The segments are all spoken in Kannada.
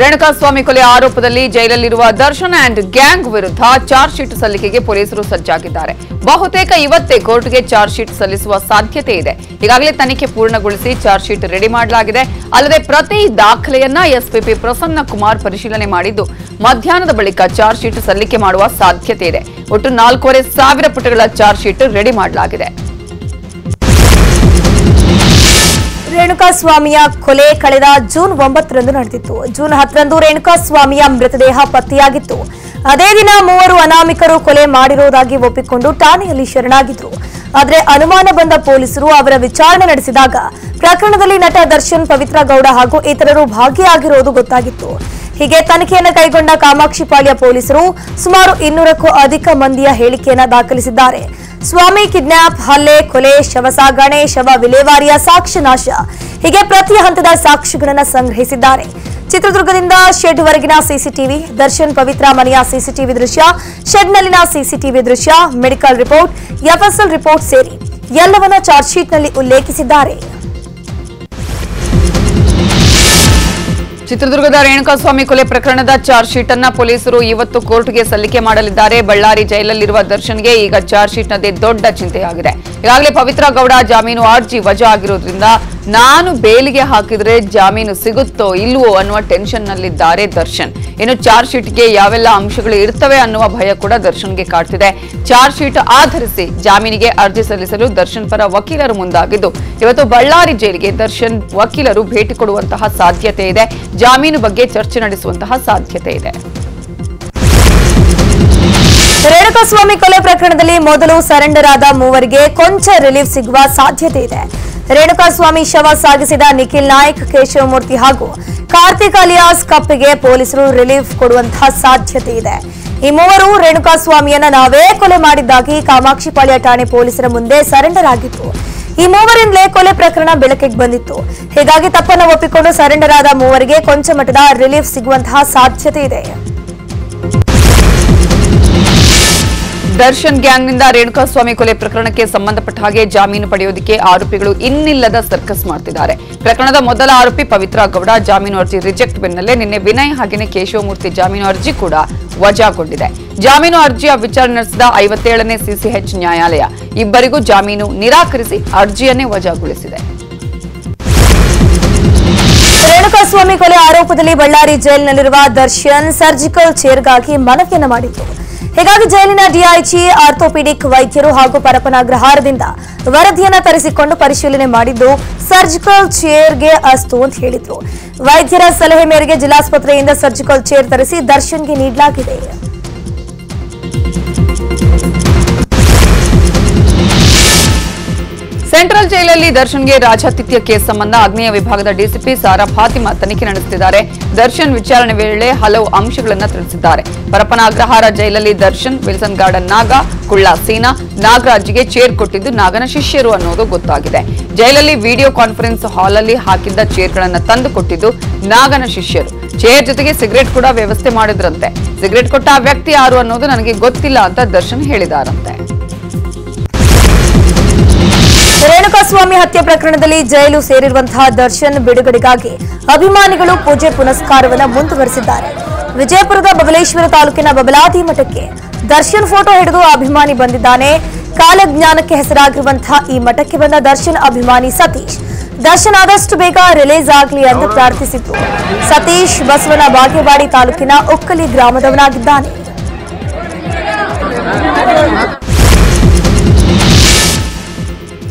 ರೇಣುಕಾಸ್ವಾಮಿ ಕೊಲೆ ಆರೋಪದಲ್ಲಿ ಜೈಲಲ್ಲಿರುವ ದರ್ಶನ್ ಅಂಡ್ ಗ್ಯಾಂಗ್ ವಿರುದ್ಧ ಚಾರ್ಜ್ ಶೀಟ್ ಸಲ್ಲಿಕೆಗೆ ಪೊಲೀಸರು ಸಜ್ಜಾಗಿದ್ದಾರೆ. ಬಹುತೇಕ ಇವತ್ತೇ ಕೋರ್ಟ್ಗೆ ಚಾರ್ಜ್ ಶೀಟ್ ಸಲ್ಲಿಸುವ ಸಾಧ್ಯತೆ ಇದೆ. ಈಗಾಗಲೇ ತನಿಖೆ ಪೂರ್ಣಗೊಳಿಸಿ ಚಾರ್ಜ್ ಶೀಟ್ ರೆಡಿ ಮಾಡಲಾಗಿದೆ. ಅಲ್ಲದೆ ಪ್ರತಿ ದಾಖಲೆಯನ್ನ ಎಸ್ಪಿಪಿ ಪ್ರಸನ್ನ ಕುಮಾರ್ ಪರಿಶೀಲನೆ ಮಾಡಿದ್ದು, ಮಧ್ಯಾಹ್ನದ ಬಳಿಕ ಚಾರ್ಜ್ ಶೀಟ್ ಸಲ್ಲಿಕೆ ಮಾಡುವ ಸಾಧ್ಯತೆ ಇದೆ. ಒಟ್ಟು ನಾಲ್ಕೂವರೆ ಸಾವಿರ ಪುಟಗಳ ಚಾರ್ಜ್ ಶೀಟ್ ರೆಡಿ ಮಾಡಲಾಗಿದೆ. ರೇಣುಕಾಸ್ವಾಮಿಯ ಕೊಲೆ ಕಳೆದ ಜೂನ್ ಒಂಬತ್ತರಂದು ನಡೆದಿತ್ತು. ಜೂನ್ ಹತ್ತರಂದು ರೇಣುಕಾಸ್ವಾಮಿಯ ಮೃತದೇಹ ಪತ್ತೆಯಾಗಿತ್ತು. ಅದೇ ದಿನ ಮೂವರು ಅನಾಮಿಕರು ಕೊಲೆ ಮಾಡಿರುವುದಾಗಿ ಒಪ್ಪಿಕೊಂಡು ಠಾಣೆಯಲ್ಲಿ ಶರಣಾಗಿದ್ರು. ಆದರೆ ಅನುಮಾನ ಬಂದ ಪೊಲೀಸರು ಅವರ ವಿಚಾರಣೆ ನಡೆಸಿದಾಗ ಪ್ರಕರಣದಲ್ಲಿ ನಟ ದರ್ಶನ್, ಪವಿತ್ರ ಗೌಡ ಹಾಗೂ ಇತರರು ಭಾಗಿಯಾಗಿರುವುದು ಗೊತ್ತಾಗಿತ್ತು. ಹೀಗೆ ತನಿಖೆಯನ್ನು ಕೈಗೊಂಡ ಕಾಮಾಕ್ಷಿಪಾಳ್ಯ ಪೊಲೀಸರು ಸುಮಾರು ಇನ್ನೂರಕ್ಕೂ ಅಧಿಕ ಮಂದಿಯ ಹೇಳಿಕೆಯನ್ನು ದಾಖಲಿಸಿದ್ದಾರೆ. ಸ್ವಾಮಿ ಕಿಡ್ನಾಪ್, ಹಲ್ಲೆ, ಕೊಲೆ, ಶವ ಸಾಗಣೆ, ಶವ ವಿಲೇವಾರಿಯ ಸಾಕ್ಷ್ಯ ನಾಶ. ಹೀಗೆ ಪ್ರತಿ ಹಂತದ ಸಾಕ್ಷಿಗಳನ್ನು ಸಂಗ್ರಹಿಸಿದ್ದಾರೆ. ಚಿತ್ರದುರ್ಗದಿಂದ ಶೆಡ್ವರೆಗಿನ ಸಿಸಿಟಿವಿ, ದರ್ಶನ್ ಪವಿತ್ರ ಮನೆಯ ಸಿಸಿಟಿವಿ ದೃಶ್ಯ, ಶೆಡ್ನಲ್ಲಿನ ಸಿಸಿಟಿವಿ ದೃಶ್ಯ, ಮೆಡಿಕಲ್ ರಿಪೋರ್ಟ್, ಎಫ್ಎಸ್ಎಲ್ ರಿಪೋರ್ಟ್ ಸೇರಿ ಎಲ್ಲವನ್ನ ಚಾರ್ಜ್ ಶೀಟ್ನಲ್ಲಿ ಉಲ್ಲೇಖಿಸಿದ್ದಾರೆ. ಚಿತ್ರದುರ್ಗದ ರೇಣುಕಾಸ್ವಾಮಿ ಕೊಲೆ ಪ್ರಕರಣದ ಚಾರ್ಜ್ ಶೀಟ್ ಅನ್ನ ಪೊಲೀಸರು ಇವತ್ತು ಕೋರ್ಟ್ಗೆ ಸಲ್ಲಿಕೆ ಮಾಡಲಿದ್ದಾರೆ. ಬಳ್ಳಾರಿ ಜೈಲಲ್ಲಿರುವ ದರ್ಶನ್ಗೆ ಈಗ ಚಾರ್ಜ್ ಶೀಟ್ನದೇ ದೊಡ್ಡ ಚಿಂತೆಯಾಗಿದೆ. ಈಗಾಗಲೇ ಪವಿತ್ರ ಗೌಡ ಜಾಮೀನು ಅರ್ಜಿ ವಜಾ ಆಗಿರೋದ್ರಿಂದ ನಾನು ಬೇಲಿಗೆ ಹಾಕಿದ್ರೆ ಜಾಮೀನು ಸಿಗುತ್ತೋ ಇಲ್ವೋ ಅನ್ನುವ ಟೆನ್ಷನ್ ನಲ್ಲಿದ್ದಾರೆ ದರ್ಶನ್. ಇನ್ನು ಚಾರ್ಜ್ ಶೀಟ್ಗೆ ಯಾವೆಲ್ಲ ಅಂಶಗಳು ಇರ್ತವೆ ಅನ್ನುವ ಭಯ ಕೂಡ ದರ್ಶನ್ಗೆ ಕಾಡ್ತಿದೆ. ಚಾರ್ಜ್ ಶೀಟ್ ಆಧರಿಸಿ ಜಾಮೀನಿಗೆ ಅರ್ಜಿ ಸಲ್ಲಿಸಲು ದರ್ಶನ್ ಪರ ವಕೀಲರು ಮುಂದಾಗಿದ್ದು, ಇವತ್ತು ಬಳ್ಳಾರಿ ಜೈಲಿಗೆ ದರ್ಶನ್ ವಕೀಲರು ಭೇಟಿ ಕೊಡುವಂತಹ ಸಾಧ್ಯತೆ ಇದೆ. ಜಾಮೀನು ಬಗ್ಗೆ ಚರ್ಚೆ ನಡೆಸುವಂತಹ ಸಾಧ್ಯತೆ ಇದೆ. ರೇಣುಕಾಸ್ವಾಮಿ ಕೊಲೆ ಪ್ರಕರಣದಲ್ಲಿ ಮೊದಲು ಸರೆಂಡರ್ ಆದ ಮೂವರಿಗೆ ಕೊಂಚ ರಿಲೀಫ್ ಸಿಗುವ ಸಾಧ್ಯತೆ ಇದೆ. ರೇಣುಕಾಸ್ವಾಮಿ ಶವ ಸಾಗಿಸಿದ ನಿಖಿಲ್ ನಾಯಕ್, ಕೇಶವಮೂರ್ತಿ ಹಾಗೂ ಕಾರ್ತಿಕ್ ಅಲಿಯಾಸ್ ಕಪ್ಪಿಗೆ ಪೊಲೀಸರು ರಿಲೀಫ್ ಕೊಡುವಂತಹ ಸಾಧ್ಯತೆ ಇದೆ. ಈ ಮೂವರು ರೇಣುಕಾಸ್ವಾಮಿಯನ್ನ ನಾವೇ ಕೊಲೆ ಮಾಡಿದ್ದಾಗಿ ಕಾಮಾಕ್ಷಿಪಾಳ್ಯ ಠಾಣೆ ಪೊಲೀಸರ ಮುಂದೆ ಸರೆಂಡರ್ ಆಗಿದ್ರು ಈ ಮೂವರಿಂದಲೇ ಕೊಲೆ ಪ್ರಕರಣ ಬೆಳಕಿಗೆ ಬಂದಿತ್ತು. ಹೀಗಾಗಿ ತಪ್ಪನ್ನು ಒಪ್ಪಿಕೊಂಡು ಸರೆಂಡರ್ ಆದ ಮೂವರಿಗೆ ಕೊಂಚ ಮಟ್ಟದ ರಿಲೀಫ್ ಸಿಗುವಂತಹ ಸಾಧ್ಯತೆ ಇದೆ. ದರ್ಶನ್ ಗ್ಯಾಂಗ್ನಿಂದ ರೇಣುಕಾಸ್ವಾಮಿ ಕೊಲೆ ಪ್ರಕರಣಕ್ಕೆ ಸಂಬಂಧಪಟ್ಟ ಹಾಗೆ ಜಾಮೀನು ಪಡೆಯೋದಕ್ಕೆ ಆರೋಪಿಗಳು ಇನ್ನಿಲ್ಲದ ಸರ್ಕಸ್ ಮಾಡ್ತಿದ್ದಾರೆ. ಪ್ರಕರಣದ ಮೊದಲ ಆರೋಪಿ ಪವಿತ್ರ ಗೌಡ ಜಾಮೀನು ಅರ್ಜಿ ರಿಜೆಕ್ಟ್ ಬೆನ್ನಲ್ಲೇ ನಿನ್ನೆ ವಿನಯ್ ಹಾಗೆಯೇ ಕೇಶವಮೂರ್ತಿ ಜಾಮೀನು ಅರ್ಜಿ ಕೂಡ ವಜಾಗೊಂಡಿದೆ ಜಾಮೀನು ಅರ್ಜಿಯ ವಿಚಾರಣೆ ನಡೆಸಿದ ಐವತ್ತೇಳನೇ ಸಿಸಿಎಚ್ ನ್ಯಾಯಾಲಯ. ಇಬ್ಬರಿಗೂ ಜಾಮೀನು ನಿರಾಕರಿಸಿ ಅರ್ಜಿಯನ್ನೇ ವಜಾಗೊಳಿಸಿದೆ. ರೇಣುಕಾಸ್ವಾಮಿ ಕೊಲೆ ಆರೋಪದಲ್ಲಿ ಬಳ್ಳಾರಿ ಜೈಲಿನಲ್ಲಿರುವ ದರ್ಶನ್ ಸರ್ಜಿಕಲ್ ಚೇರ್ಗಾಗಿ ಮನವಿಯನ್ನು ಮಾಡಿತ್ತು ಹೀಗಾಗಿ ಜೈಲಿನ ಡಿಐಜಿ ಆರ್ಥೋಪೆಡಿಕ್ ವೈದ್ಯರು ಹಾಗೂ ಪರಪನಾಗ್ರಹಾರದಿಂದ ವರದಿಯನ್ನ ತರಿಸಿಕೊಂಡು ಪರಿಶೀಲನೆ ಮಾಡಿದ್ದು ಸರ್ಜಿಕಲ್ ಚೇರ್ಗೆ ಅಸ್ತು ಅಂತ ಹೇಳಿದ್ರು. ವೈದ್ಯರ ಸಲಹೆ ಮೇರೆಗೆ ಜಿಲ್ಲಾಸ್ಪತ್ರೆಯಿಂದ ಸರ್ಜಿಕಲ್ ಚೇರ್ ತರಿಸಿ ದರ್ಶನ್ಗೆ ನೀಡಲಾಗಿದೆ. ಸೆಂಟ್ರಲ್ ಜೈಲಲ್ಲಿ ದರ್ಶನ್ಗೆ ರಾಜಾತಿಥ್ಯ ಕೇಸ್ ಸಂಬಂಧ ಆಗ್ನೇಯ ವಿಭಾಗದ ಡಿಸಿಪಿ ಸಾರಾ ಫಾತಿಮಾ ತನಿಖೆ ನಡೆಸುತ್ತಿದ್ದಾರೆ. ದರ್ಶನ್ ವಿಚಾರಣೆ ವೇಳೆ ಹಲವು ಅಂಶಗಳನ್ನು ತಿಳಿಸಿದ್ದಾರೆ. ಪರಪನ ಅಗ್ರಹಾರ ಜೈಲಲ್ಲಿ ದರ್ಶನ್, ವಿಲ್ಸನ್ ಗಾರ್ಡನ್, ನಾಗ, ಕುಳ್ಳ, ಸೀನಾ, ನಾಗರಾಜ್ಗೆ ಚೇರ್ ಕೊಟ್ಟಿದ್ದು ನಾಗನ ಶಿಷ್ಯರು ಅನ್ನೋದು ಗೊತ್ತಾಗಿದೆ. ಜೈಲಲ್ಲಿ ವಿಡಿಯೋ ಕಾನ್ಫರೆನ್ಸ್ ಹಾಲಲ್ಲಿ ಹಾಕಿದ್ದ ಚೇರ್ಗಳನ್ನು ತಂದು ಕೊಟ್ಟಿದ್ದು ನಾಗನ ಶಿಷ್ಯರು. ಚೇರ್ ಜೊತೆಗೆ ಸಿಗರೇಟ್ ಕೂಡ ವ್ಯವಸ್ಥೆ ಮಾಡಿದ್ರಂತೆ. ಸಿಗರೇಟ್ ಕೊಟ್ಟ ಆ ವ್ಯಕ್ತಿ ಯಾರು ಅನ್ನೋದು ನನಗೆ ಗೊತ್ತಿಲ್ಲ ಅಂತ ದರ್ಶನ್ ಹೇಳಿದಾರಂತೆ. ರೇಣುಕಾಸ್ವಾಮಿ ಹತ್ಯೆ ಪ್ರಕರಣದಲ್ಲಿ ಜೈಲು ಸೇರಿರುವಂತಹ ದರ್ಶನ್ ಬಿಡುಗಡೆಗಾಗಿ ಅಭಿಮಾನಿಗಳು ಪೂಜೆ ಪುನಸ್ಕಾರವನ್ನು ಮುಂದುವರೆಸಿದ್ದಾರೆ. ವಿಜಯಪುರದ ಬಬಲೇಶ್ವರ ತಾಲೂಕಿನ ಬಬಲಾದಿ ಮಠಕ್ಕೆ ದರ್ಶನ್ ಫೋಟೋ ಹಿಡಿದು ಅಭಿಮಾನಿ ಬಂದಿದ್ದಾನೆ. ಕಾಲಜ್ಞಾನಕ್ಕೆ ಹೆಸರಾಗಿರುವಂತಹ ಈ ಮಠಕ್ಕೆ ಬಂದ ದರ್ಶನ್ ಅಭಿಮಾನಿ ಸತೀಶ್. ದರ್ಶನ್ ಆದಷ್ಟು ಬೇಗ ರಿಲೀಸ್ ಆಗಲಿ ಎಂದು ಪ್ರಾರ್ಥಿಸಿತು ಸತೀಶ್ ಬಸವನ ಬಾಗೇವಾಡಿ ತಾಲೂಕಿನ ಉಕ್ಕಲಿ ಗ್ರಾಮದವನಾಗಿದ್ದಾನೆ.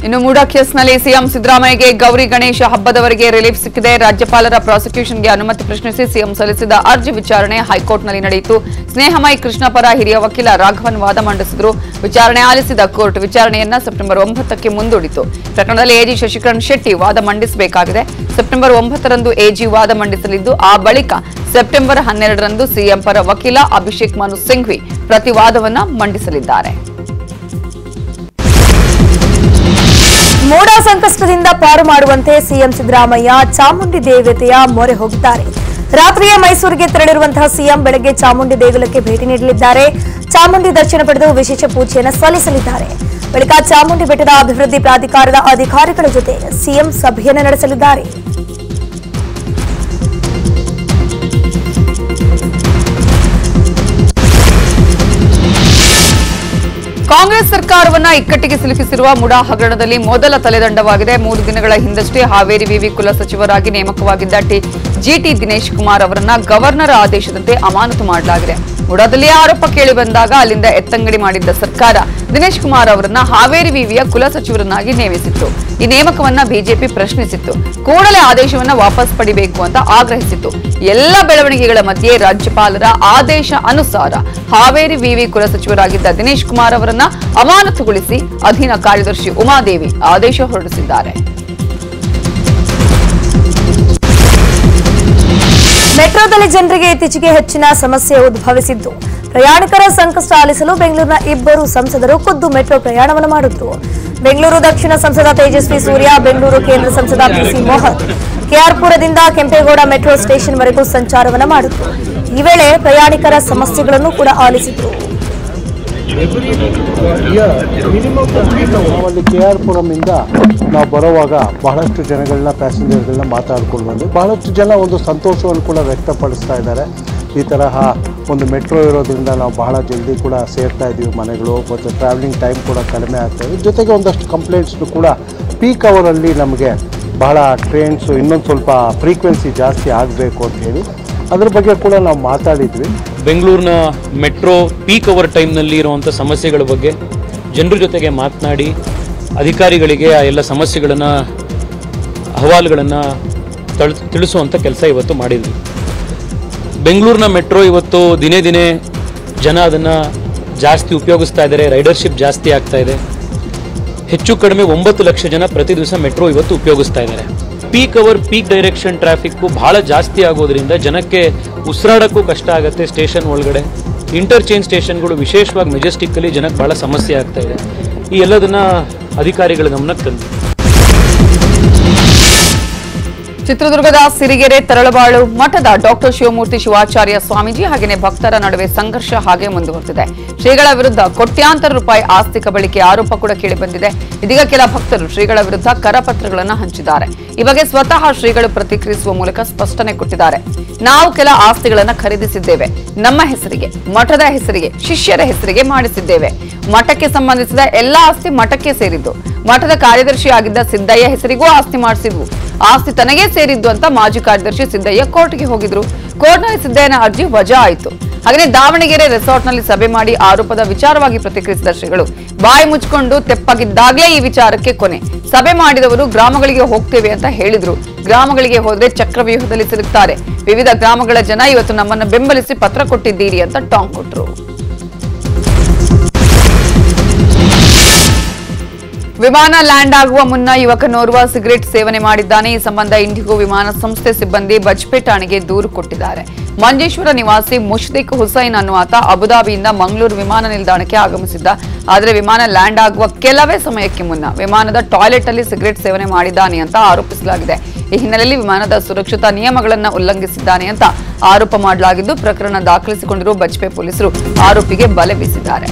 ಇನ್ನು ಮೂಡಾ ಕೇಸ್ನಲ್ಲಿ ಸಿಎಂ ಸಿದ್ದರಾಮಯ್ಯಗೆ ಗೌರಿ ಗಣೇಶ ಹಬ್ಬದವರೆಗೆ ರಿಲೀಫ್ ಸಿಕ್ಕಿದೆ. ರಾಜ್ಯಪಾಲರ ಪ್ರಾಸಿಕ್ಯೂಷನ್ಗೆ ಅನುಮತಿ ಪ್ರಶ್ನಿಸಿ ಸಿಎಂ ಸಲ್ಲಿಸಿದ ಅರ್ಜಿ ವಿಚಾರಣೆ ಹೈಕೋರ್ಟ್ನಲ್ಲಿ ನಡೆಯಿತು. ಸ್ನೇಹಮಯಿ ಕೃಷ್ಣ ಪರ ಹಿರಿಯ ವಕೀಲ ರಾಘವನ್ ವಾದ ಮಂಡಿಸಿದರು. ವಿಚಾರಣೆ ಆಲಿಸಿದ ಕೋರ್ಟ್ ವಿಚಾರಣೆಯನ್ನ ಸೆಪ್ಟೆಂಬರ್ ಒಂಬತ್ತಕ್ಕೆ ಮುಂದೂಡಿತು. ಪ್ರಕರಣದಲ್ಲಿ ಎಜಿ ಶಶಿಕರಣ್ ಶೆಟ್ಟಿ ವಾದ ಮಂಡಿಸಬೇಕಾಗಿದೆ. ಸೆಪ್ಟೆಂಬರ್ ಒಂಬತ್ತರಂದು ಎಜಿ ವಾದ ಮಂಡಿಸಲಿದ್ದು, ಆ ಬಳಿಕ ಸೆಪ್ಟೆಂಬರ್ ಹನ್ನೆರಡರಂದು ಸಿಎಂ ಪರ ವಕೀಲ ಅಭಿಷೇಕ್ ಮನು ಸಿಂಘ್ವಿ ಪ್ರತಿವಾದವನ್ನ ಮಂಡಿಸಲಿದ್ದಾರೆ. ಮೋಡ ಸಂಕಷ್ಟದಿಂದ ಪಾರು ಮಾಡುವಂತೆ ಸಿಎಂ ಸಿದ್ದರಾಮಯ್ಯ ಚಾಮುಂಡಿ ದೇವತೆಯ ಮೊರೆ ಹೋಗಿದ್ದಾರೆ. ರಾತ್ರಿಯ ಮೈಸೂರಿಗೆ ತೆರಳಿರುವಂತಹ ಸಿಎಂ ಬೆಳಗ್ಗೆ ಚಾಮುಂಡಿ ದೇಗುಲಕ್ಕೆ ಭೇಟಿ ನೀಡಲಿದ್ದಾರೆ. ಚಾಮುಂಡಿ ದರ್ಶನ ಪಡೆದು ವಿಶೇಷ ಪೂಜೆಯನ್ನು ಸಲ್ಲಿಸಲಿದ್ದಾರೆ. ಬಳಿಕ ಚಾಮುಂಡಿ ಬೆಟ್ಟದ ಅಭಿವೃದ್ಧಿ ಪ್ರಾಧಿಕಾರದ ಅಧಿಕಾರಿಗಳ ಜೊತೆ ಸಿಎಂ ಸಭೆಯನ್ನು ನಡೆಸಲಿದ್ದಾರೆ. ಕಾಂಗ್ರೆಸ್ ಸರ್ಕಾರವನ್ನ ಇಕ್ಕಟ್ಟಿಗೆ ಸಿಲುಕಿಸಿರುವ ಮುಡಾ ಹಗರಣದಲ್ಲಿ ಮೊದಲ ತಲೆದಂಡವಾಗಿದೆ. ಮೂರು ದಿನಗಳ ಹಿಂದಷ್ಟೇ ಹಾವೇರಿ ವಿವಿ ಕುಲಸಚಿವರಾಗಿ ನೇಮಕವಾಗಿದ್ದ ಟಿ. ಜಿಟಿ ದಿನೇಶ್ ಕುಮಾರ್ ಅವರನ್ನ ಗವರ್ನರ್ ಆದೇಶದಂತೆ ಅಮಾನತು ಮಾಡಲಾಗಿದೆ. ಮುಡಾದಲ್ಲಿ ಆರೋಪ ಕೇಳಿ ಬಂದಾಗ ಅಲ್ಲಿಂದ ಎತ್ತಂಗಡಿ ಮಾಡಿದ್ದ ಸರ್ಕಾರ ದಿನೇಶ್ ಕುಮಾರ್ ಅವರನ್ನ ಹಾವೇರಿ ವಿವಿಯ ಕುಲಸಚಿವರನ್ನಾಗಿ ನೇಮಿಸಿತ್ತು. ಈ ನೇಮಕವನ್ನ ಬಿಜೆಪಿ ಪ್ರಶ್ನಿಸಿತ್ತು. ಕೂಡಲೇ ಆದೇಶವನ್ನ ವಾಪಸ್ ಪಡಿಬೇಕು ಅಂತ ಆಗ್ರಹಿಸಿತ್ತು. ಎಲ್ಲ ಬೆಳವಣಿಗೆಗಳ ಮಧ್ಯೆ ರಾಜ್ಯಪಾಲರ ಆದೇಶ ಅನುಸಾರ ಹಾವೇರಿ ವಿವಿ ಕುಲಸಚಿವರಾಗಿದ್ದ ದಿನೇಶ್ ಕುಮಾರ್ ಅವರನ್ನ ಅಮಾನತುಗೊಳಿಸಿ ಅಧೀನ ಕಾರ್ಯದರ್ಶಿ ಉಮಾದೇವಿ ಆದೇಶ ಹೊರಡಿಸಿದ್ದಾರೆ. ಮೆಟ್ರೋದಲ್ಲಿ ಜನರಿಗೆ ಇತ್ತೀಚೆಗೆ ಹೆಚ್ಚಿನ ಸಮಸ್ಯೆ ಉದ್ಭವಿಸಿದ್ದು. ಪ್ರಯಾಣಿಕರ ಸಂಕಷ್ಟ ಆಲಿಸಲು ಬೆಂಗಳೂರಿನ ಇಬ್ಬರು ಸಂಸದರು ಖುದ್ದು ಮೆಟ್ರೋ ಪ್ರಯಾಣವನ್ನು ಮಾಡಿದ್ರು. ಬೆಂಗಳೂರು ದಕ್ಷಿಣ ಸಂಸದ ತೇಜಸ್ವಿ ಸೂರ್ಯ, ಬೆಂಗಳೂರು ಕೇಂದ್ರ ಸಂಸದ ಪಿಸಿ ಮೋಹನ್, ಕೆಆರ್ಪುರದಿಂದ ಕೆಂಪೇಗೌಡ ಮೆಟ್ರೋ ಸ್ಟೇಷನ್ವರೆಗೂ ಸಂಚಾರವನ್ನು ಮಾಡಿದ್ರು. ಈ ವೇಳೆ ಪ್ರಯಾಣಿಕರ ಸಮಸ್ಯೆಗಳನ್ನು ಕೂಡ ಆಲಿಸಿದ್ರು. ನಾವಲ್ಲಿ ಕೆ ಆರ್ ಪುರಮಿಂದ ನಾವು ಬರುವಾಗ ಬಹಳಷ್ಟು ಜನಗಳನ್ನ ಪ್ಯಾಸೆಂಜರ್ಗಳನ್ನ ಮಾತಾಡ್ಕೊಂಡು ಬಂದು ಬಹಳಷ್ಟು ಜನ ಒಂದು ಸಂತೋಷವನ್ನು ಕೂಡ ವ್ಯಕ್ತಪಡಿಸ್ತಾ ಇದ್ದಾರೆ. ಈ ತರಹ ಒಂದು ಮೆಟ್ರೋ ಇರೋದ್ರಿಂದ ನಾವು ಬಹಳ ಜಲ್ದಿ ಕೂಡ ಸೇರ್ತಾ ಇದ್ದೀವಿ ಮನೆಗಳು, ಮತ್ತು ಟ್ರಾವೆಲಿಂಗ್ ಟೈಮ್ ಕೂಡ ಕಡಿಮೆ ಆಗ್ತಾ ಇದೆ. ಜೊತೆಗೆ ಒಂದಷ್ಟು ಕಂಪ್ಲೇಂಟ್ಸ್ನು ಕೂಡ ಪೀಕ್ ಅವರಲ್ಲಿ ನಮಗೆ ಬಹಳ ಟ್ರೈನ್ಸು ಇನ್ನೊಂದು ಸ್ವಲ್ಪ ಫ್ರೀಕ್ವೆನ್ಸಿ ಜಾಸ್ತಿ ಆಗಬೇಕು ಅಂತ ಹೇಳಿ ಅದ್ರ ಬಗ್ಗೆ ಕೂಡ ನಾವು ಮಾತಾಡಿದ್ವಿ. ಬೆಂಗಳೂರಿನ ಮೆಟ್ರೋ ಪೀಕ್ ಅವರ್ ಟೈಮ್ನಲ್ಲಿ ಇರುವಂಥ ಸಮಸ್ಯೆಗಳ ಬಗ್ಗೆ ಜನರ ಜೊತೆಗೆ ಮಾತನಾಡಿ ಅಧಿಕಾರಿಗಳಿಗೆ ಆ ಎಲ್ಲ ಸಮಸ್ಯೆಗಳನ್ನು, ಅಹವಾಲುಗಳನ್ನು ತಳ್ ತಿಳಿಸುವಂಥ ಕೆಲಸ ಇವತ್ತು ಮಾಡಿದ್ವಿ. ಬೆಂಗಳೂರಿನ ಮೆಟ್ರೋ ಇವತ್ತು ದಿನೇ ದಿನೇ ಜನ ಅದನ್ನು ಜಾಸ್ತಿ ಉಪಯೋಗಿಸ್ತಾ ಇದ್ದಾರೆ, ರೈಡರ್ಶಿಪ್ ಜಾಸ್ತಿ ಆಗ್ತಾ ಇದೆ. ಹೆಚ್ಚು ಕಡಿಮೆ ಒಂಬತ್ತು ಲಕ್ಷ ಜನ ಪ್ರತಿ ದಿವಸ ಮೆಟ್ರೋ ಇವತ್ತು ಉಪಯೋಗಿಸ್ತಾ ಇದ್ದಾರೆ. Peak hour peak direction traffic ಭಾಳ ಜಾಸ್ತಿ ಆಗೋದ್ರಿಂದ ಜನಕ್ಕೆ ಉಸಿರಾಡೋಕ್ಕೂ ಕಷ್ಟ ಆಗುತ್ತೆ ಸ್ಟೇಷನ್ ಒಳಗಡೆ. ಇಂಟರ್ಚೇಂಜ್ ಸ್ಟೇಷನ್ಗಳು ವಿಶೇಷವಾಗಿ ಮೆಜೆಸ್ಟಿಕ್ಕಲ್ಲಿ ಜನಕ್ಕೆ ಭಾಳ ಸಮಸ್ಯೆ ಆಗ್ತಾ ಇದೆ. ಈ ಎಲ್ಲದನ್ನು ಅಧಿಕಾರಿಗಳ ಗಮನಕ್ಕೆ ತಂದು ಚಿತ್ರದುರ್ಗದ ಸಿರಿಗೆರೆ ತರಳಬಾಳು ಮಠದ ಡಾಕ್ಟರ್ ಶಿವಮೂರ್ತಿ ಶಿವಾಚಾರ್ಯ ಸ್ವಾಮೀಜಿ ಹಾಗೆಯೇ ಭಕ್ತರ ನಡುವೆ ಸಂಘರ್ಷ ಹಾಗೆ ಮುಂದುವರೆದಿದೆ. ಶ್ರೀಗಳ ವಿರುದ್ಧ ಕೋಟ್ಯಾಂತರ ರೂಪಾಯಿ ಆಸ್ತಿ ಕಬಳಿಕೆ ಆರೋಪ ಕೂಡ ಕೇಳಿಬಂದಿದೆ ಇದೀಗ ಕೆಲ ಭಕ್ತರು ಶ್ರೀಗಳ ವಿರುದ್ಧ ಕರಪತ್ರಗಳನ್ನು ಹಂಚಿದ್ದಾರೆ. ಈ ಬಗ್ಗೆ ಸ್ವತಃ ಶ್ರೀಗಳು ಪ್ರತಿಕ್ರಿಯಿಸುವ ಮೂಲಕ ಸ್ಪಷ್ಟನೆ ಕೊಟ್ಟಿದ್ದಾರೆ. ನಾವು ಕೆಲ ಆಸ್ತಿಗಳನ್ನು ಖರೀದಿಸಿದ್ದೇವೆ. ನಮ್ಮ ಹೆಸರಿಗೆ, ಮಠದ ಹೆಸರಿಗೆ, ಶಿಷ್ಯರ ಹೆಸರಿಗೆ ಮಾಡಿಸಿದ್ದೇವೆ. ಮಠಕ್ಕೆ ಸಂಬಂಧಿಸಿದ ಎಲ್ಲಾ ಆಸ್ತಿ ಮಠಕ್ಕೆ ಸೇರಿದ್ದು. ಮಠದ ಕಾರ್ಯದರ್ಶಿ ಆಗಿದ್ದ ಸಿದ್ದಯ್ಯ ಹೆಸರಿಗೂ ಆಸ್ತಿ ಮಾಡಿಸಿದ್ವು. ಆಸ್ತಿ ತನಗೇ ಸೇರಿದ್ದು ಅಂತ ಮಾಜಿ ಕಾರ್ಯದರ್ಶಿ ಸಿದ್ದಯ್ಯ ಕೋರ್ಟ್ಗೆ ಹೋಗಿದ್ರು. ಕೋರ್ಟ್ನಲ್ಲಿ ಸಿದ್ದಯ್ಯನ ಅರ್ಜಿ ವಜಾ ಆಯಿತು. ಹಾಗೆಯೇ ದಾವಣಗೆರೆ ರೆಸಾರ್ಟ್ನಲ್ಲಿ ಸಭೆ ಮಾಡಿ ಆರೋಪದ ವಿಚಾರವಾಗಿ ಪ್ರತಿಕ್ರಿಯಿಸಿದ ಶ್ರೀಗಳು, ಬಾಯಿ ಮುಚ್ಚಿಕೊಂಡು ತೆಪ್ಪಗಿದ್ದಾಗಲೇ ಈ ವಿಚಾರಕ್ಕೆ ಕೊನೆ. ಸಭೆ ಮಾಡಿದವರು ಗ್ರಾಮಗಳಿಗೆ ಹೋಗ್ತೇವೆ ಅಂತ ಹೇಳಿದ್ರು. ಗ್ರಾಮಗಳಿಗೆ ಹೋದ್ರೆ ಚಕ್ರವ್ಯೂಹದಲ್ಲಿ ಸಿಲುಕ್ತಾರೆ. ವಿವಿಧ ಗ್ರಾಮಗಳ ಜನ ಇವತ್ತು ನಮ್ಮನ್ನ ಬೆಂಬಲಿಸಿ ಪತ್ರ ಕೊಟ್ಟಿದ್ದೀರಿ ಅಂತ ಟಾಂಗ್ ಕೊಟ್ರು. ವಿಮಾನ ಲ್ಯಾಂಡ್ ಆಗುವ ಮುನ್ನ ಯುವಕನೋರ್ವ ಸಿಗರೆಟ್ ಸೇವನೆ ಮಾಡಿದ್ದಾನೆ. ಈ ಸಂಬಂಧ ಇಂಡಿಗೋ ವಿಮಾನ ಸಂಸ್ಥೆ ಸಿಬ್ಬಂದಿ ಬಜ್ಪೆ ಠಾಣೆಗೆ ದೂರು ಕೊಟ್ಟಿದ್ದಾರೆ. ಮಂಜೇಶ್ವರ ನಿವಾಸಿ ಮುಷ್ದಿಕ್ ಹುಸೈನ್ ಅನ್ನುವಾತ ಅಬುದಾಬಿಯಿಂದ ಮಂಗಳೂರು ವಿಮಾನ ನಿಲ್ದಾಣಕ್ಕೆ ಆಗಮಿಸಿದ್ದ. ಆದರೆ ವಿಮಾನ ಲ್ಯಾಂಡ್ ಆಗುವ ಕೆಲವೇ ಸಮಯಕ್ಕೆ ಮುನ್ನ ವಿಮಾನದ ಟಾಯ್ಲೆಟ್ ಅಲ್ಲಿ ಸಿಗರೆಟ್ ಸೇವನೆ ಮಾಡಿದ್ದಾನೆ ಅಂತ ಆರೋಪಿಸಲಾಗಿದೆ. ಈ ಹಿನ್ನೆಲೆಯಲ್ಲಿ ವಿಮಾನದ ಸುರಕ್ಷತಾ ನಿಯಮಗಳನ್ನು ಉಲ್ಲಂಘಿಸಿದ್ದಾನೆ ಅಂತ ಆರೋಪ ಮಾಡಲಾಗಿದ್ದು, ಪ್ರಕರಣ ದಾಖಲಿಸಿಕೊಂಡಿರುವ ಬಜ್ಪೆ ಪೊಲೀಸರು ಆರೋಪಿಗೆ ಬಲೆ ಬೀಸಿದ್ದಾರೆ.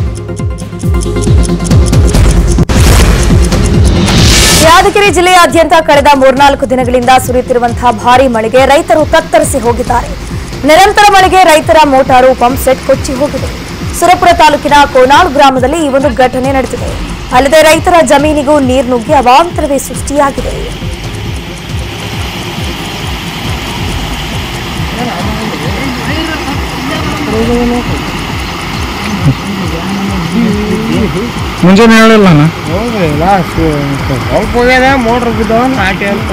ಯಾದಗಿರಿ ಜಿಲ್ಲೆಯಾದ್ಯಂತ ಕಳೆದ ಮೂರ್ನಾಲ್ಕು ದಿನಗಳಿಂದ ಸುರಿಯುತ್ತಿರುವಂತಹ ಭಾರೀ ಮಳೆಗೆ ರೈತರು ತತ್ತರಿಸಿ ಹೋಗಿದ್ದಾರೆ. ನಿರಂತರ ಮಳೆಗೆ ರೈತರ ಮೋಟಾರು ಪಂಪ್ ಸೆಟ್ ಕೊಚ್ಚಿ ಹೋಗಿದೆ. ಸುರಪುರ ತಾಲೂಕಿನ ಕೋನಾಳು ಗ್ರಾಮದಲ್ಲಿ ಈ ಒಂದು ಘಟನೆ ನಡೆದಿದೆ. ಅಲ್ಲದೆ ರೈತರ ಜಮೀನಿಗೂ ನೀರು ನುಗ್ಗಿ ಅವಾಂತರವೇ ಸೃಷ್ಟಿಯಾಗಿದೆ. ಮುಂಜಾನೆ ಹೇಳಿಲ್ಲ ನಾನು ಹೌದ್ರಿ ಲಾಸ್ಟ್ ಸ್ವಲ್ಪ ಹೋಗ್ಯದ ಮೋಟ್ರ್ ಬಿದ್ದವ ನಾಟಿ ಅಂತ.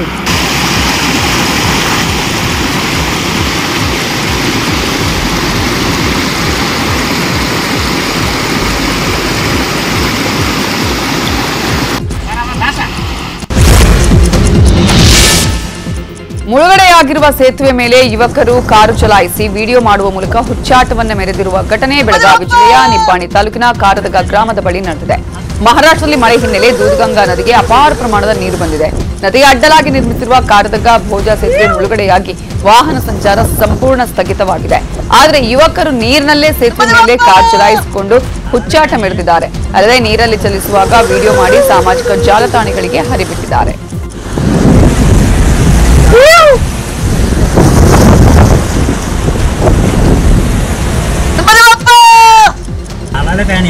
ಮುಳುಗಡೆಯಾಗಿರುವ ಸೇತುವೆ ಮೇಲೆ ಯುವಕರು ಕಾರು ಚಲಾಯಿಸಿ ವಿಡಿಯೋ ಮಾಡುವ ಮೂಲಕ ಹುಚ್ಚಾಟವನ್ನು ಮೆರೆದಿರುವ ಘಟನೆ ಬೆಳಗಾವಿ ಜಿಲ್ಲೆಯ ನಿಪ್ಪಾಣಿ ತಾಲೂಕಿನ ಕಾರದಗ ಗ್ರಾಮದ ಬಳಿ ನಡೆದಿದೆ. ಮಹಾರಾಷ್ಟ್ರದಲ್ಲಿ ಮಳೆ ಹಿನ್ನೆಲೆ ದೂಧಗಂಗಾ ನದಿಗೆ ಅಪಾರ ಪ್ರಮಾಣದ ನೀರು ಬಂದಿದೆ. ನದಿಗೆ ಅಡ್ಡಲಾಗಿ ನಿರ್ಮಿಸಿರುವ ಕಾರದಗ ಭೋಜಾ ಸೇತುವೆ ಮುಳುಗಡೆಯಾಗಿ ವಾಹನ ಸಂಚಾರ ಸಂಪೂರ್ಣ ಸ್ಥಗಿತವಾಗಿದೆ. ಆದರೆ ಯುವಕರು ನೀರಿನಲ್ಲೇ ಸೇತುವೆ ಮೇಲೆ ಕಾರ್ ಚಲಾಯಿಸಿಕೊಂಡು ಹುಚ್ಚಾಟ ಮೆರೆದಿದ್ದಾರೆ. ಅಲ್ಲದೆ ನೀರಲ್ಲಿ ಚಲಿಸುವಾಗ ವಿಡಿಯೋ ಮಾಡಿ ಸಾಮಾಜಿಕ ಜಾಲತಾಣಗಳಿಗೆ ಹರಿಬಿಟ್ಟಿದ್ದಾರೆ. करत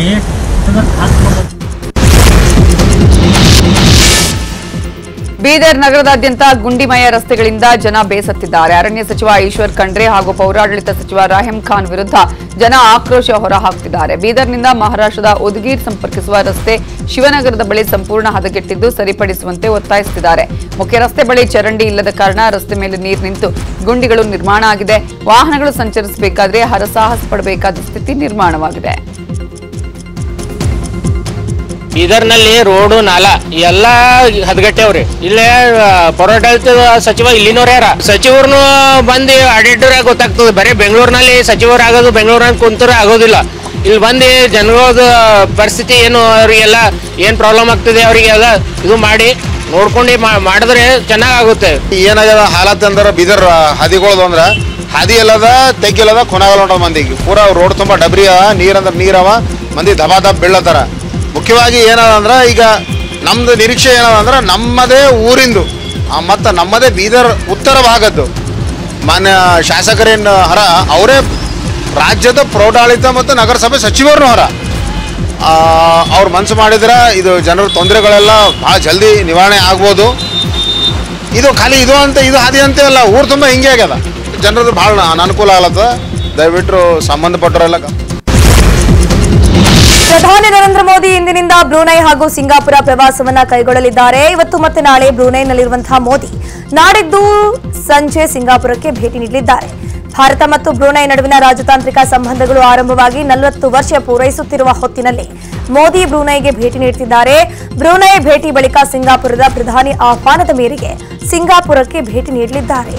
ಬೀದರ್ ನಗರದಾದ್ಯಂತ ಗುಂಡಿಮಯ ರಸ್ತೆಗಳಿಂದ ಜನ ಬೇಸತ್ತಿದ್ದಾರೆ. ಅರಣ್ಯ ಸಚಿವ ಈಶ್ವರ್ ಖಂಡ್ರೆ ಹಾಗೂ ಪೌರಾಡಳಿತ ಸಚಿವ ರಾಹಿಂ ಖಾನ್ ವಿರುದ್ಧ ಜನ ಆಕ್ರೋಶ ಹೊರಹಾಕ್ತಿದ್ದಾರೆ. ಬೀದರ್ನಿಂದ ಮಹಾರಾಷ್ಟ್ರದ ಉದ್ಗೀರ್ ಸಂಪರ್ಕಿಸುವ ರಸ್ತೆ ಶಿವನಗರದ ಬಳಿ ಸಂಪೂರ್ಣ ಹದಗೆಟ್ಟಿದ್ದು ಸರಿಪಡಿಸುವಂತೆ ಒತ್ತಾಯಿಸುತ್ತಿದ್ದಾರೆ. ಮುಖ್ಯ ರಸ್ತೆ ಬಳಿ ಚರಂಡಿ ಇಲ್ಲದ ಕಾರಣ ರಸ್ತೆ ಮೇಲೆ ನೀರು ನಿಂತು ಗುಂಡಿಗಳು ನಿರ್ಮಾಣ ಆಗಿದೆ. ವಾಹನಗಳು ಸಂಚರಿಸಬೇಕಾದ್ರೆ ಹರಸಾಹಸ ಪಡಬೇಕಾದ ಸ್ಥಿತಿ ನಿರ್ಮಾಣವಾಗಿದೆ. ಬೀದರ್ನಲ್ಲಿ ರೋಡು ನಾಲ ಎಲ್ಲ ಹದಗಟ್ಟೆವ್ರಿ ಇಲ್ಲೇ ಪೌರಾಡಳಿತ ಸಚಿವ ಇಲ್ಲಿನವ್ರ ಯಾರ? ಸಚಿವರ್ನು ಬಂದು ಆಡಿಟರ್ ಗೊತ್ತಾಗ್ತದೆ. ಬರೀ ಬೆಂಗಳೂರಿನಲ್ಲಿ ಸಚಿವರು ಆಗೋದು, ಬೆಂಗಳೂರಿನಲ್ಲಿ ಕುಂತರು ಆಗೋದಿಲ್ಲ. ಇಲ್ಲಿ ಬಂದು ಜನಗಳ ಪರಿಸ್ಥಿತಿ ಏನು, ಅವರಿಗೆಲ್ಲ ಏನು ಪ್ರಾಬ್ಲಮ್ ಆಗ್ತದೆ ಅವರಿಗೆಲ್ಲ ಇದು ಮಾಡಿ, ನೋಡ್ಕೊಂಡು ಮಾಡಿದ್ರೆ ಚೆನ್ನಾಗಾಗುತ್ತೆ. ಏನಾಗ್ಯದ? ಹಾಲತ್ ಅಂದ್ರೆ ಬೀದರ್ ಹದಿಗಳದು ಅಂದ್ರೆ ಹಾದಿ ಎಲ್ಲದ ತೆಗ್ಗಿಲ್ಲದ ಕೊನಾಗಲ್ಲ ಮಂದಿಗೆ ಪೂರಾ ರೋಡ್ ತುಂಬ ಡಬ್ರಿ ಅವ, ನೀರ್ ಅಂದ್ರೆ ನೀರವ ಮಂದಿ ದಬಾ ದಬ್ ಬೀಳತ್ತಾರ. ಮುಖ್ಯವಾಗಿ ಏನದ ಅಂದ್ರೆ ಈಗ ನಮ್ದು ನಿರೀಕ್ಷೆ ಏನದ ಅಂದ್ರೆ ನಮ್ಮದೇ ಊರಿಂದು. ಮತ್ತು ನಮ್ಮದೇ ಬೀದರ್ ಉತ್ತರ ಭಾಗದ್ದು. ಮಾನ್ಯ ಶಾಸಕರೇನು ಹರ, ಅವರೇ ರಾಜ್ಯದ ಪ್ರೌಢಾಡಳಿತ ಮತ್ತು ನಗರಸಭೆ ಸಚಿವರನ್ನು ಹೊರ. ಅವ್ರು ಮನಸ್ಸು ಮಾಡಿದ್ರೆ ಇದು ಜನರ ತೊಂದರೆಗಳೆಲ್ಲ ಭಾಳ ಜಲ್ದಿ ನಿವಾರಣೆ ಆಗ್ಬೋದು. ಇದು ಖಾಲಿ ಇದು ಅಂತ, ಇದು ಹಾದಿ ಅಂತ ಅಲ್ಲ, ಊರು ತುಂಬ ಹಿಂಗೆ ಆಗ್ಯದ. ಜನರದ್ದು ಭಾಳ ಅನನುಕೂಲ ಆಗ್ಲತ್ತದ. ದಯವಿಟ್ಟು ಸಂಬಂಧಪಟ್ಟವರೆಲ್ಲ ಪ್ರಧಾನಿ ನರೇಂದ್ರ ಮೋದಿ ಇಂದಿನಿಂದ ಬ್ರೂನೈ ಹಾಗೂ ಸಿಂಗಾಪುರ ಪ್ರವಾಸವನ್ನ ಕೈಗೊಳ್ಳಲಿದ್ದಾರೆ. ಇವತ್ತು ಮತ್ತೆ ನಾಳೆ ಬ್ರೂನೈನಲ್ಲಿರುವಂತಹ ಮೋದಿ ನಾಡಿದ್ದು ಸಂಜೆ ಸಿಂಗಾಪುರಕ್ಕೆ ಭೇಟಿ ನೀಡಲಿದ್ದಾರೆ. ಭಾರತ ಮತ್ತು ಬ್ರೂನೈ ನಡುವಿನ ರಾಜತಾಂತ್ರಿಕ ಸಂಬಂಧಗಳು ಆರಂಭವಾಗಿ ನಲವತ್ತು ವರ್ಷ ಪೂರೈಸುತ್ತಿರುವ ಹೊತ್ತಿನಲ್ಲಿ ಮೋದಿ ಬ್ರೂನೈಗೆ ಭೇಟಿ ನೀಡುತ್ತಿದ್ದಾರೆ. ಬ್ರೂನೈ ಭೇಟಿ ಬಳಿಕ ಸಿಂಗಾಪುರದ ಪ್ರಧಾನಿ ಆಹ್ವಾನದ ಮೇರೆಗೆ ಸಿಂಗಾಪುರಕ್ಕೆ ಭೇಟಿ ನೀಡಲಿದ್ದಾರೆ.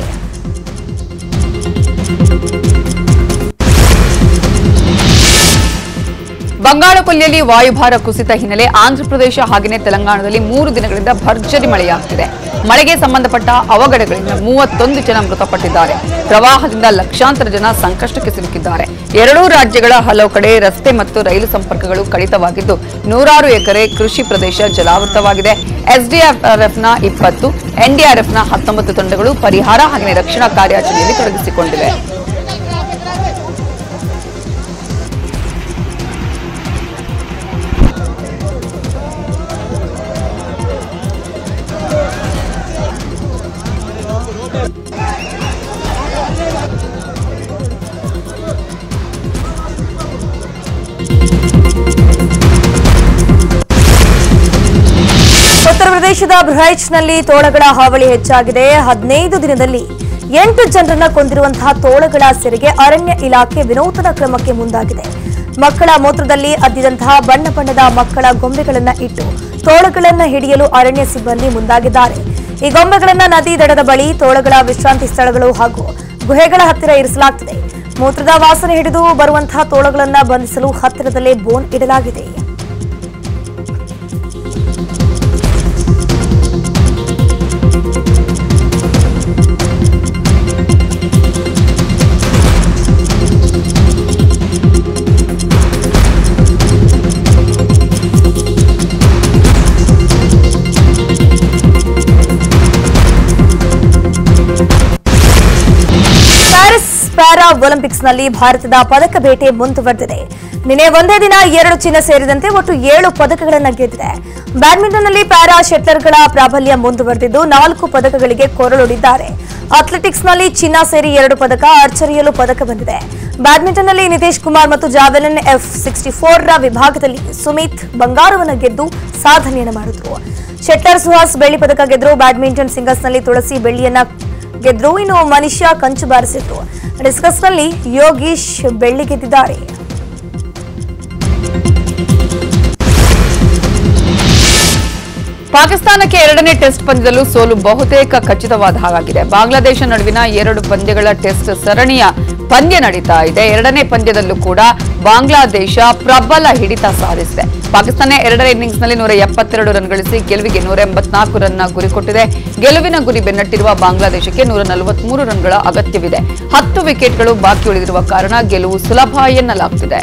ಬಂಗಾಳಕೊಲ್ಲಿಯಲ್ಲಿ ವಾಯುಭಾರ ಕುಸಿತ ಹಿನ್ನೆಲೆ ಆಂಧ್ರಪ್ರದೇಶ ಹಾಗೆಯೇ ತೆಲಂಗಾಣದಲ್ಲಿ ಮೂರು ದಿನಗಳಿಂದ ಭರ್ಜರಿ ಮಳೆಯಾಗುತ್ತಿದೆ ಮಳೆಗೆ ಸಂಬಂಧಪಟ್ಟ ಅವಘಡಗಳಿಂದ ಮೂವತ್ತೊಂದು ಜನ ಮೃತಪಟ್ಟಿದ್ದಾರೆ. ಪ್ರವಾಹದಿಂದ ಲಕ್ಷಾಂತರ ಜನ ಸಂಕಷ್ಟಕ್ಕೆ ಸಿಲುಕಿದ್ದಾರೆ. ಎರಡೂ ರಾಜ್ಯಗಳ ಹಲವು ಕಡೆ ರಸ್ತೆ ಮತ್ತು ರೈಲು ಸಂಪರ್ಕಗಳು ಕಡಿತವಾಗಿದ್ದು, ನೂರಾರು ಎಕರೆ ಕೃಷಿ ಪ್ರದೇಶ ಜಲಾವೃತವಾಗಿದೆ. ಎಸ್ಡಿಆರ್ಎಫ್ನ ಇಪ್ಪತ್ತು, ಎನ್ಡಿಆರ್ಎಫ್ನ ಹತ್ತೊಂಬತ್ತು ತಂಡಗಳು ಪರಿಹಾರ ಹಾಗೆಯೇ ರಕ್ಷಣಾ ಕಾರ್ಯಾಚರಣೆಯಲ್ಲಿ ತೊಡಗಿಸಿಕೊಂಡಿವೆ. ಬೃಹೈಚ್ನಲ್ಲಿ ತೋಳಗಳ ಹಾವಳಿ ಹೆಚ್ಚಾಗಿದೆ. ಹದಿನೈದು ದಿನದಲ್ಲಿ ಎಂಟು ಜನರನ್ನ ಕೊಂದಿರುವಂತಹ ತೋಳಗಳ ಸೆರೆಗೆ ಅರಣ್ಯ ಇಲಾಖೆ ವಿನೂತನ ಕ್ರಮಕ್ಕೆ ಮುಂದಾಗಿದೆ. ಮಕ್ಕಳ ಮೂತ್ರದಲ್ಲಿ ಅದ್ದಿದಂತಹ ಬಣ್ಣ ಬಣ್ಣದ ಮಕ್ಕಳ ಗೊಂಬೆಗಳನ್ನ ಇಟ್ಟು ತೋಳಗಳನ್ನ ಹಿಡಿಯಲು ಅರಣ್ಯ ಸಿಬ್ಬಂದಿ ಮುಂದಾಗಿದ್ದಾರೆ. ಈ ಗೊಂಬೆಗಳನ್ನ ನದಿ ದಡದ ಬಳಿ ತೋಳಗಳ ವಿಶ್ರಾಂತಿ ಸ್ಥಳಗಳು ಹಾಗೂ ಗುಹೆಗಳ ಹತ್ತಿರ ಇರಿಸಲಾಗುತ್ತದೆ ಮೂತ್ರದ ವಾಸನೆ ಹಿಡಿದು ಬರುವಂತಹ ತೋಳಗಳನ್ನ ಬಂಧಿಸಲು ಹತ್ತಿರದಲ್ಲೇ ಬೋನ್ ಇಡಲಾಗಿದೆ. ಪ್ಯಾರಾ ಒಲಿಂಪಿಕ್ಸ್ನಲ್ಲಿ ಭಾರತದ ಪದಕ ಬೇಟೆ ಮುಂದುವರೆದಿದೆ. ನಿನ್ನೆ ಒಂದೇ ದಿನ ಎರಡು ಚಿನ್ನ ಸೇರಿದಂತೆ ಒಟ್ಟು ಏಳು ಪದಕಗಳನ್ನು ಗೆದ್ದಿದೆ. ಬ್ಯಾಡ್ಮಿಂಟನ್ನಲ್ಲಿ ಪ್ಯಾರಾ ಶೆಟ್ಲರ್ಗಳ ಪ್ರಾಬಲ್ಯ ಮುಂದುವರೆದಿದ್ದು ನಾಲ್ಕು ಪದಕಗಳಿಗೆ ಕೊರಳೊಡಿದ್ದಾರೆ ಅಥ್ಲೆಟಿಕ್ಸ್ನಲ್ಲಿ ಚಿನ್ನ ಸೇರಿ ಎರಡು ಪದಕ ಅರ್ಚರಿಯಲು ಪದಕ ಬಂದಿದೆ. ಬ್ಯಾಡ್ಮಿಂಟನ್ನಲ್ಲಿ ನಿತೇಶ್ ಕುಮಾರ್ ಮತ್ತು ಜಾವೆಲಿನ್ ಎಫ್ ಸಿಕ್ಸ್ಟಿ ಫೋರ್ ರ ವಿಭಾಗದಲ್ಲಿ ಸುಮಿತ್ ಬಂಗಾರವನ್ನು ಗೆದ್ದು ಸಾಧನೆಯನ್ನು ಮಾಡಿದ್ರು. ಶೆಟ್ಲರ್ ಸುಹಾಸ್ ಬೆಳ್ಳಿ ಪದಕ ಗೆದ್ರು ಬ್ಯಾಡ್ಮಿಂಟನ್ ಸಿಂಗಲ್ಸ್ನಲ್ಲಿ ತುಳಸಿ ಬೆಳ್ಳಿಯನ್ನ ಗೆದ್ರು ಇನ್ನು ಮನುಷ್ಯ ಕಂಚು ಬಾರಿಸಿದ್ರು ಡಿಸ್ಕಸ್ನಲ್ಲಿ ಯೋಗೀಶ್ ಬೆಳ್ಳಿ ಗೆದ್ದಿದ್ದಾರೆ ಪಾಕಿಸ್ತಾನಕ್ಕೆ ಎರಡನೇ ಟೆಸ್ಟ್ ಪಂದ್ಯದಲ್ಲೂ ಸೋಲು ಬಹುತೇಕ ಖಚಿತವಾದ ಹಾಗಾಗಿದೆ. ಬಾಂಗ್ಲಾದೇಶ ನಡುವಿನ ಎರಡು ಪಂದ್ಯಗಳ ಟೆಸ್ಟ್ ಸರಣಿಯ ಪಂದ್ಯ ನಡೀತಾ ಇದೆ. ಎರಡನೇ ಪಂದ್ಯದಲ್ಲೂ ಕೂಡ ಬಾಂಗ್ಲಾದೇಶ ಪ್ರಬಲ ಹಿಡಿತ ಸಾಧಿಸಿದೆ. ಪಾಕಿಸ್ತಾನ ಎರಡನೇ ಇನ್ನಿಂಗ್ಸ್ನಲ್ಲಿ ನೂರ ಎಪ್ಪತ್ತೆರಡು ರನ್ ಗಳಿಸಿ ಗೆಲುವಿಗೆ ನೂರ ಎಂಬತ್ನಾಲ್ಕು ರನ್ನ ಗುರಿ ಕೊಟ್ಟಿದೆ ಗೆಲುವಿನ ಗುರಿ ಬೆನ್ನಟ್ಟಿರುವ ಬಾಂಗ್ಲಾದೇಶಕ್ಕೆ ನೂರ ನಲವತ್ಮೂರು ರನ್ಗಳ ಅಗತ್ಯವಿದೆ. ಹತ್ತು ವಿಕೆಟ್ಗಳು ಬಾಕಿ ಉಳಿದಿರುವ ಕಾರಣ ಗೆಲುವು ಸುಲಭ ಎನ್ನಲಾಗುತ್ತಿದೆ